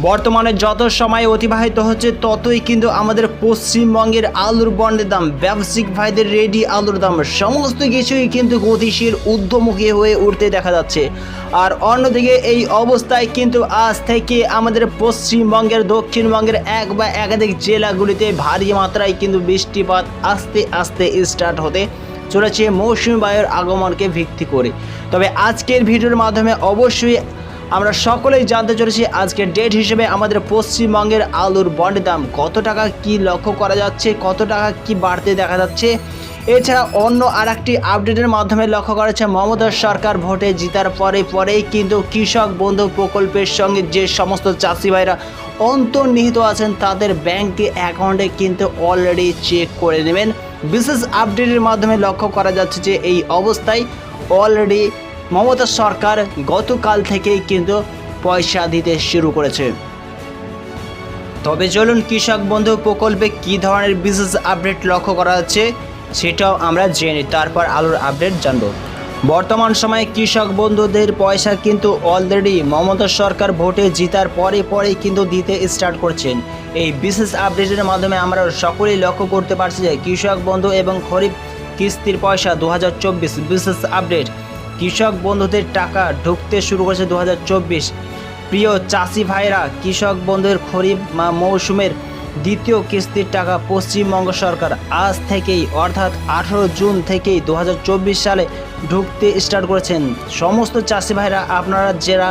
বর্তমানে যত সময় অতিবাহিত হচ্ছে, ততই কিন্তু আমাদের পশ্চিমবঙ্গের আলুর বন্ডের দাম, ব্যবসায়িক ভাইদের রেডি আলুর দাম, সমস্ত কিছুই কিন্তু গতিশীল ঊর্ধ্বমুখী হয়ে উঠতে দেখা যাচ্ছে। আর অন্যদিকে এই অবস্থায় কিন্তু আজ থেকে আমাদের পশ্চিমবঙ্গের, দক্ষিণবঙ্গের এক বা একাধিক জেলাগুলিতে ভারী মাত্রায় কিন্তু বৃষ্টিপাত আস্তে আস্তে স্টার্ট হতে চলেছে মৌসুমী বায়ুর আগমনকে ভিত্তি করে। তবে আজকের ভিডিওর মাধ্যমে অবশ্যই আমরা সকলেই জানতে চলেছি আজকের ডেট হিসেবে আমাদের পশ্চিমবঙ্গের আলুর বন্ড দাম কত টাকা, কি লক্ষ্য করা যাচ্ছে, কত টাকা, কি বাড়তে দেখা যাচ্ছে? এছাড়া অন্য আর একটি আপডেটের মাধ্যমে লক্ষ্য করা যাচ্ছে মমতা সরকার ভোটে জিতার পরে পরেই কিন্তু কৃষক বন্ধু প্রকল্পের সঙ্গে যে সমস্ত চাষি ভাইরা অন্তর্নিহিত আছেন, তাদের ব্যাংকে অ্যাকাউন্টে কিন্তু অলরেডি চেক করে নেবেন। বিশেষ আপডেটের মাধ্যমে লক্ষ্য করা যাচ্ছে যে এই অবস্থায় অলরেডি মমতা সরকার গতকাল থেকেই কিন্তু পয়সা দিতে শুরু করেছে। তবে চলুন কৃষক বন্ধু প্রকল্পে কী ধরনের বিশেষ আপডেট লক্ষ্য করা হচ্ছে সেটাও আমরা জেনে তারপর আলোর আপডেট জানব। বর্তমান সময়ে কৃষক বন্ধুদের পয়সা কিন্তু অলরেডি মমতা সরকার ভোটে জিতার পরে পরেই কিন্তু দিতে স্টার্ট করছেন। এই বিশেষ আপডেটের মাধ্যমে আমরা সকলেই লক্ষ্য করতে পারছি যে কৃষক বন্ধু এবং খরিফ কিস্তির পয়সা দু বিশেষ আপডেট কৃষক বন্ধুদের টাকা ঢুকতে শুরু করেছে দু হাজার চব্বিশ। প্রিয় চাষি ভাইরা কৃষক বন্ধুর খরিফ মৌসুমের দ্বিতীয় কিস্তির টাকা পশ্চিমবঙ্গ সরকার আজ থেকেই, অর্থাৎ আঠেরো জুন থেকেই দু হাজার চব্বিশ সালে ঢুকতে স্টার্ট করেছেন। সমস্ত চাষি ভাইরা আপনারা যারা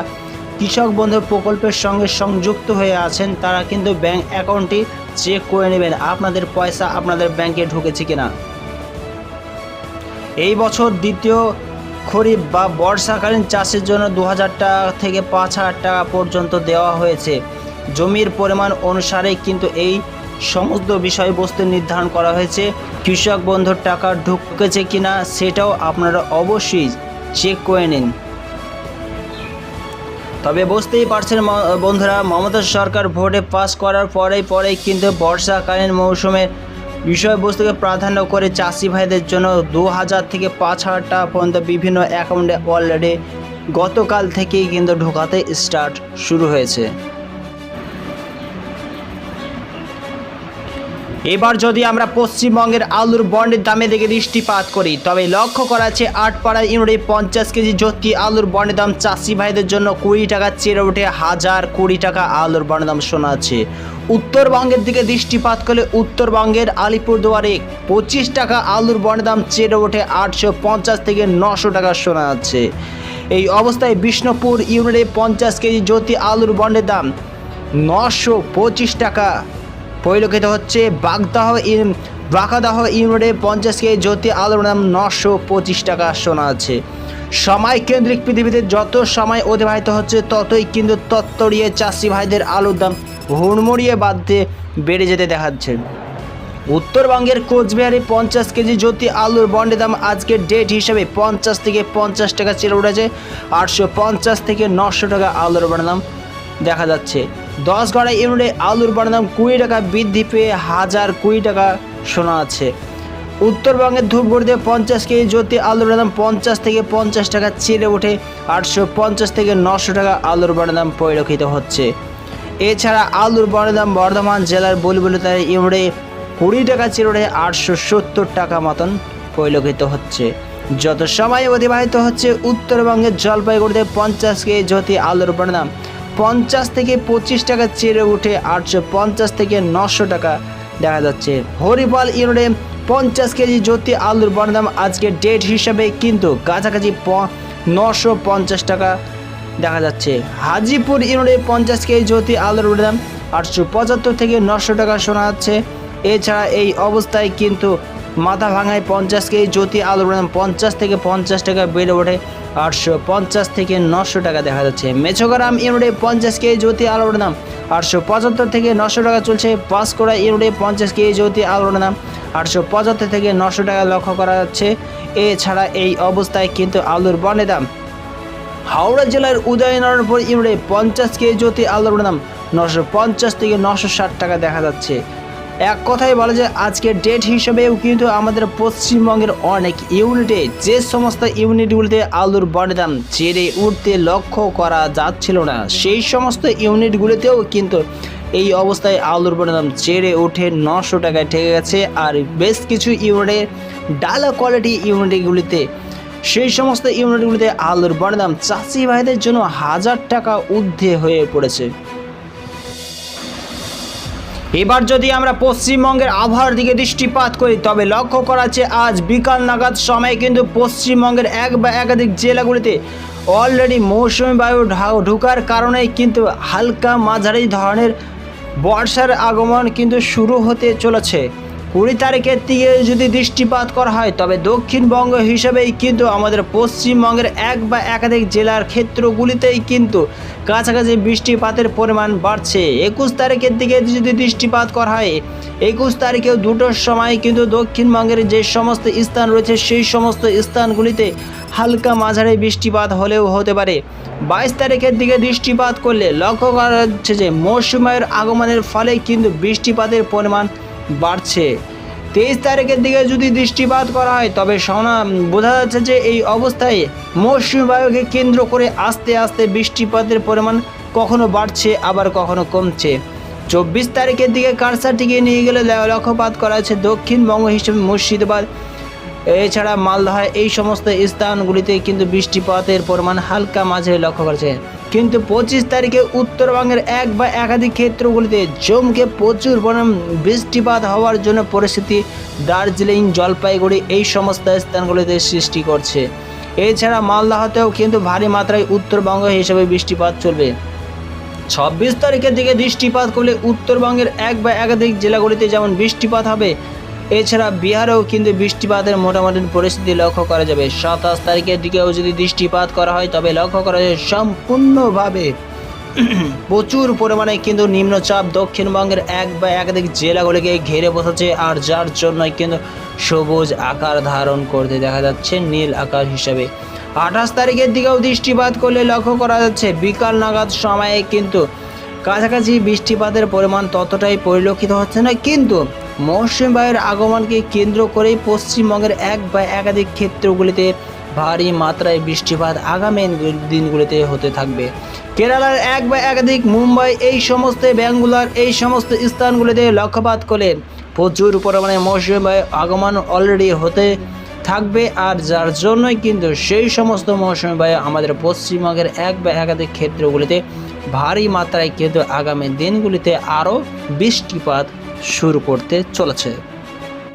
কৃষক বন্ধু প্রকল্পের সঙ্গে সংযুক্ত হয়ে আছেন, তারা কিন্তু ব্যাংক অ্যাকাউন্টটি চেক করে নেবেন, আপনাদের পয়সা আপনাদের ব্যাংকে ঢুকেছে কিনা। এই বছর দ্বিতীয় খরিফ বা বর্ষাকালীন চাষের জন্য দু হাজার টাকা থেকে পাঁচ হাজার টাকা পর্যন্ত দেওয়া হয়েছে। জমির পরিমাণ অনুসারে কিন্তু এই সমস্ত বিষয়বস্তু নির্ধারণ করা হয়েছে। কৃষক বন্ধুর টাকা ঢুকেছে কিনা সেটাও আপনারা অবশ্যই চেক করে নিন। তবে বুঝতেই পারছেন বন্ধুরা, মমতা সরকার ভোটে পাস করার পরেই পরেই কিন্তু বর্ষাকালীন মৌসুমের বিষয়বস্তুকে প্রাধান্য করে চাষি ভাইদের জন্য দু হাজার থেকে পাঁচ হাজার টাকা পর্যন্ত বিভিন্ন অ্যাকাউন্টে অলরেডি গতকাল থেকেই কিন্তু ঢোকাতে স্টার্ট শুরু হয়েছে। এবার যদি আমরা পশ্চিমবঙ্গের আলুর বন্ডের দামে দিকে দৃষ্টিপাত করি, তবে লক্ষ্য করা আছে আটপাড়া ইউনিটে পঞ্চাশ কেজি জ্যোতি আলুর বন্ডের দাম চাষি ভাইদের জন্য কুড়ি টাকা চেড়ে ওঠে হাজার কুড়ি টাকা আলুর বন্ডের দাম শোনা আছে উত্তরবঙ্গের দিকে দৃষ্টিপাত করলে উত্তরবঙ্গের আলিপুরদুয়ারে পঁচিশ টাকা আলুর বন্ডের দাম চেড়ে ওঠে আটশো পঞ্চাশ থেকে নশো টাকা শোনা যাচ্ছে এই অবস্থায় বিষ্ণুপুর ইউনিটে পঞ্চাশ কেজি জ্যোতি আলুর বন্ডের দাম নশো পঁচিশ টাকা পরিলক্ষিত হচ্ছে বাগদাহ বাঁকাদাহ ইউনিটে পঞ্চাশ কেজি জ্যোতি আলুর দাম নশো পঁচিশ টাকা শোনা আছে। সময় কেন্দ্রিক পৃথিবীতে যত সময় অতিবাহিত হচ্ছে, ততই কিন্তু তত্তরিয়ে চাষি ভাইদের আলুর দাম হুড়মুড়িয়ে বাঁধতে বেড়ে যেতে দেখাচ্ছে। উত্তরবঙ্গের কোচবিহারে পঞ্চাশ কেজি জ্যোতি আলুর বন্ডের দাম আজকের ডেট হিসেবে পঞ্চাশ থেকে পঞ্চাশ টাকা চেলে উঠেছে। আটশো পঞ্চাশ থেকে নশো টাকা আলুর বন্ডের দাম দেখা যাচ্ছে। দশ গড়া ইউনিটে আলুর দাম কুড়ি টাকা বৃদ্ধি পেয়ে হাজার কুড়ি টাকা শোনা আছে। উত্তরবঙ্গের ধূপগুড়িতে পঞ্চাশ কেজি জ্যোতি আলুর দাম পঞ্চাশ থেকে পঞ্চাশ টাকা চেলে ওঠে, আটশো পঞ্চাশ থেকে নশো টাকা আলুর দাম পরিলক্ষিত হচ্ছে। এছাড়া আলুর দাম বর্ধমান জেলার বলিবলিতার ইউনিটে কুড়ি টাকা চিরড়ে আটশো সত্তর টাকা মতন পরিলক্ষিত হচ্ছে। যত সময় অতিবাহিত হচ্ছে, উত্তরবঙ্গের জলপাইগুড়িতে পঞ্চাশ কেজি জ্যোতি আলুর দাম পঞ্চাশ থেকে পঁচিশ টাকা চেড়ে উঠে আটশো পঞ্চাশ থেকে নশো টাকা দেখা যাচ্ছে। হরিপাল ইউনিটে পঞ্চাশ কেজি জ্যোতি আলুর বড় দাম আজকে ডেট হিসাবে কিন্তু কাছাকাছি নশো পঞ্চাশ টাকা দেখা যাচ্ছে। হাজিপুর ইউনিটে পঞ্চাশ কেজি জ্যোতি আলুর দাম আটশো পঁচাত্তর থেকে নশো টাকা শোনা যাচ্ছে। এছাড়া এই অবস্থায় কিন্তু মাথা ভাঙায় পঞ্চাশ কেজি জ্যোতি আলুর দাম পঞ্চাশ থেকে পঞ্চাশ টাকা বেড়ে ওঠে আটশো পঞ্চাশ থেকে নশো টাকা দেখা যাচ্ছে। মেছোগ্রাম ইউনিটে পঞ্চাশ কেজি জ্যোতি আলুর দাম আটশো পঁচাত্তর থেকে নশো টাকা চলছে। পাঁশকুড়া ইউনিটে পঞ্চাশ কেজি জ্যোতি আলুর দাম আটশো পঁচাত্তর থেকে নশো টাকা লক্ষ্য করা যাচ্ছে। এছাড়া এই অবস্থায় কিন্তু আলুর বনে দাম। হাওড়া জেলার উদয়নারায়ণপুর ইউনিটে পঞ্চাশ কেজি জ্যোতি আলুর দাম নশো পঞ্চাশ থেকে নশো ষাট টাকা দেখা যাচ্ছে। এক কথায় বলা যায় আজকের ডেট হিসেবেও কিন্তু আমাদের পশ্চিমবঙ্গের অনেক ইউনিটে যে সমস্ত ইউনিটগুলিতে আলুর বন্ডের দাম চেড়ে উঠতে লক্ষ্য করা যাচ্ছিল না, সেই সমস্ত ইউনিটগুলিতেও কিন্তু এই অবস্থায় আলুর দাম চেড়ে উঠে নশো টাকায় ঠেকে গেছে আর বেশ কিছু ইউনিটে ডালা কোয়ালিটি ইউনিটগুলিতে সেই সমস্ত ইউনিটগুলিতে আলুর দাম চাষি ভাইদের জন্য হাজার টাকা ঊর্ধ্বে হয়ে পড়েছে। এবার যদি আমরা পশ্চিমবঙ্গের আবহাওয়ার দিকে দৃষ্টিপাত করি, তবে লক্ষ্য করা যাচ্ছে আজ বিকাল নাগাদ সময়ে কিন্তু পশ্চিমবঙ্গের এক বা একাধিক জেলাগুলিতে অলরেডি মৌসুমি বায়ু ঢোকার কারণেই কিন্তু হালকা মাঝারি ধরনের বর্ষার আগমন কিন্তু শুরু হতে চলেছে। কুড়ি তারিখের দিকে যদি দৃষ্টিপাত করা হয়, তবে দক্ষিণবঙ্গ হিসেবেই কিন্তু আমাদের পশ্চিমবঙ্গের এক বা একাধিক জেলার ক্ষেত্রগুলিতেই কিন্তু কাছাকাছি বৃষ্টিপাতের পরিমাণ বাড়ছে। একুশ তারিখের দিকে যদি দৃষ্টিপাত করা হয়, একুশ তারিখেও দুটোর সময় কিন্তু দক্ষিণবঙ্গের যে সমস্ত স্থান রয়েছে, সেই সমস্ত স্থানগুলিতে হালকা মাঝারি বৃষ্টিপাত হলেও হতে পারে। বাইশ তারিখের দিকে দৃষ্টিপাত করলে লক্ষ্য করা যাচ্ছে যে, মৌসুমের আগমনের ফলে কিন্তু বৃষ্টিপাতের পরিমাণ বাড়ছে। তেইশ তারিখের দিকে যদি দৃষ্টিপাত করা হয়, তবে শোনা বোঝা যাচ্ছে যে এই অবস্থায় মৌসুমী বায়ুকে কেন্দ্র করে আস্তে আস্তে বৃষ্টিপাতের পরিমাণ কখনো বাড়ছে, আবার কখনো কমছে। চব্বিশ তারিখের দিকে কারসারটিকে নিয়ে গেলে লক্ষ্যপাত করা হয়েছে দক্ষিণবঙ্গ হিসেবে মুর্শিদাবাদ। এছাড়া মালদহ এই সমস্ত স্থানগুলিতে কিন্তু বৃষ্টিপাতের পরিমাণ হালকা মাঝে লক্ষ্য করেছে। কিন্তু পঁচিশ তারিখে উত্তরবঙ্গের এক বা একাধিক ক্ষেত্রগুলিতে জমকে প্রচুর পরিমাণ বৃষ্টিপাত হওয়ার জন্য পরিস্থিতি দার্জিলিং, জলপাইগুড়ি এই সমস্ত স্থানগুলিতে সৃষ্টি করছে। এছাড়া মালদাহতেও কিন্তু ভারী মাত্রায় উত্তরবঙ্গ হিসেবে বৃষ্টিপাত চলবে। ছাব্বিশ তারিখের দিকে দৃষ্টিপাত করলে উত্তরবঙ্গের এক বা একাধিক জেলাগুলিতে যেমন বৃষ্টিপাত হবে এছাড়া বিহারেও কিন্তু বৃষ্টিপাতের মোটামুটি পরিস্থিতি লক্ষ্য করা যাবে। সাতাশ তারিখের দিকেও যদি দৃষ্টিপাত করা হয়, তবে লক্ষ্য করা যায় সম্পূর্ণভাবে প্রচুর পরিমাণে কিন্তু নিম্নচাপ দক্ষিণবঙ্গের এক বা একাধিক জেলাগুলিকে ঘিরে বসেছে আর যার জন্য কিন্তু সবুজ আকার ধারণ করতে দেখা যাচ্ছে নীল আকার হিসাবে। আঠাশ তারিখের দিকেও দৃষ্টিপাত করলে লক্ষ্য করা যাচ্ছে বিকাল নাগাদ সময়ে কিন্তু কাছাকাছি বৃষ্টিপাতের পরিমাণ ততটাই পরিলক্ষিত হচ্ছে না, কিন্তু মৌসুমী বায়ুর আগমনকে কেন্দ্র করেই পশ্চিমবঙ্গের এক বা একাধিক ক্ষেত্রগুলিতে ভারী মাত্রায় বৃষ্টিপাত আগামী দিনগুলিতে হতে থাকবে। কেরালার এক বা একাধিক, মুম্বাই এই সমস্ত, ব্যাঙ্গুলার এই সমস্ত স্থানগুলিতে লক্ষ্যপাত করলে প্রচুর পরিমাণে মৌসুমী বায়ু আগমন অলরেডি হতে থাকবে। আর যার জন্যই কিন্তু সেই সমস্ত মৌসুমী বায়ু আমাদের পশ্চিমবঙ্গের এক বা একাধিক ক্ষেত্রগুলিতে ভারী মাত্রায় কিন্তু আগামী দিনগুলিতে আরও বৃষ্টিপাত শুরু করতে চলেছে।